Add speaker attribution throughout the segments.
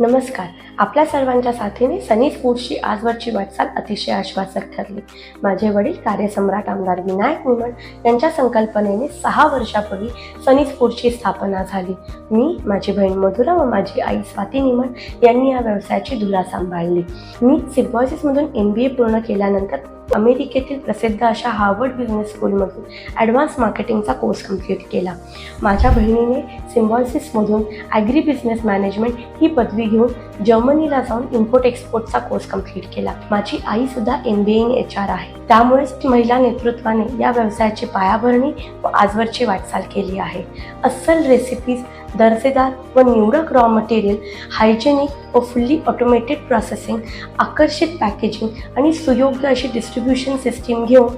Speaker 1: नमस्कार. आपल्या सर्वांच्या साथीने सनी स्पोर्ट्सची आजवरची वाटचाल अतिशय आश्वासक ठरली. माझे वडील कार्यसम्राट आमदार विनायक निमण यांच्या संकल्पनेने सहा वर्षापूर्वी सनीज स्पोर्ट्सची स्थापना झाली. मी माझी बहीण मधुरा व माझी आई स्वाती निमण यांनी या व्यवसायाची धुरा सांभाळली. मी सिम्बॉयसिसमधून एम बी ए पूर्ण केल्यानंतर अमेरिकेतील प्रसिद्ध अशा हार्वर्ड बिझनेस स्कूलमधून ॲडव्हान्स मार्केटिंगचा कोर्स कंप्लीट केला. माझ्या बहिणीने सिम्बॉयसिसमधून ॲग्री बिझनेस मॅनेजमेंट ही पदवी घेऊन जर्मनीला जाऊन इम्पोर्ट एक्सपोर्टचा कोर्स कंप्लीट केला. माझी आईसुद्धा M B in H R आहे. त्यामुळेच महिला नेतृत्वाने या व्यवसायाची पायाभरणी व आजवरची वाटचाल केली आहे. अस्सल रेसिपीज दर्जेदार व निवडक रॉ मटेरियल हायजेनिक व फुल्ली ऑटोमेटेड प्रोसेसिंग आकर्षित पॅकेजिंग आणि सुयोग्य अशी डिस्ट्रीब्युशन सिस्टीम घेऊन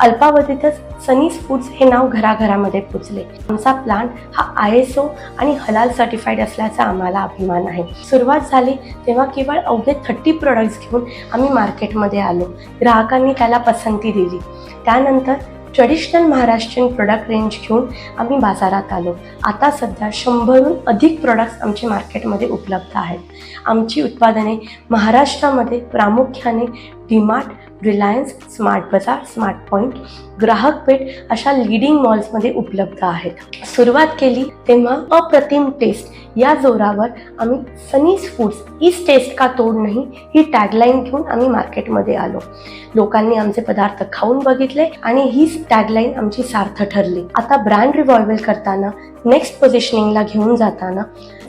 Speaker 1: अल्पावधीतच सनीज फूड्स हे नाव घराघरामध्ये पोचले आमचा प्लांट हा आय एस ओ आणि हलाल सर्टिफाईड असल्याचा आम्हाला अभिमान आहे. सुरुवात झाली तेव्हा केवळ अवघे थर्टी प्रोडक्ट्स घेऊन आम्ही मार्केटमध्ये आलो. ग्राहकांनी त्याला पसंती दिली. त्यानंतर ट्रेडिशनल महाराष्ट्रीयन प्रोडक्ट रेंज घेऊन आम्ही बाजारात आलो. आता सध्या शंभरहून अधिक प्रोडक्ट्स आमचे मार्केटमध्ये उपलब्ध आहेत. आमची उत्पादने महाराष्ट्रामध्ये प्रामुख्याने DMart Reliance smart Bazaar smart point Grahak Peth अशा लिडिंग मॉल्समध्ये उपलब्ध आहेत. सुरुवात केली तेव्हा अप्रतिम टेस्ट या जोरावर आम्ही सनीज फूड्स इस टेस्ट का तोड नाही ही टॅगलाईन घेऊन आम्ही मार्केटमध्ये आलो. लोकांनी आमचे पदार्थ खाऊन बघितले आणि हीच टॅगलाईन आमची सार्थ ठरली. आता ब्रँड रिव्हॉल्वल करताना नेक्स्ट पोझिशनिंगला घेऊन जाताना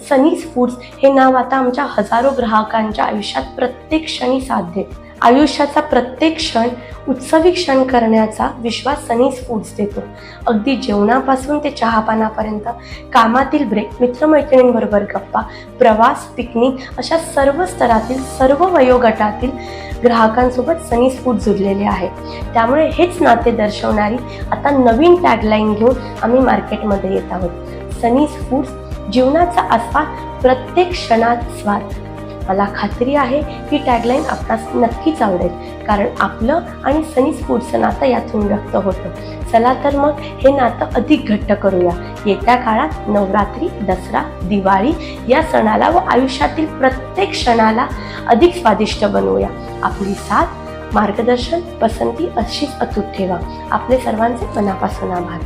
Speaker 1: सनीज फूड्स हे नाव आता आमच्या हजारो ग्राहकांच्या आयुष्यात प्रत्येक क्षणी साध्य आयुष्याचा प्रत्येक क्षण उत्सवी क्षण करण्याचा विश्वास सनी फूड्स देतो. अगदी जेवणापासून ते चहापानापर्यंत कामातील ब्रेक मित्रमैत्रिणींबरोबर गप्पा प्रवास पिकनिक अशा सर्व स्तरातील सर्व वयोगटातील ग्राहकांसोबत सनी फूड जुडलेले आहे. त्यामुळे हेच नाते दर्शवणारी आता नवीन टॅगलाईन घेऊन आम्ही मार्केटमध्ये येत आहोत. सनी फूड्स जीवनाचा आस्वाद प्रत्येक क्षणात स्वाद. मला खात्री आहे की टॅगलाईन आपणास नक्कीच आवडेल. कारण आपलं आणि सनी फूडचं नातं यातून व्यक्त होतं. चला तर मग हे नातं अधिक घट्ट करूया. येत्या काळात नवरात्री दसरा दिवाळी या सणाला व आयुष्यातील प्रत्येक क्षणाला अधिक स्वादिष्ट बनवूया. आपली साथ मार्गदर्शन पसंती अशीच अतूट ठेवा. आपले सर्वांचे मनापासून आभार.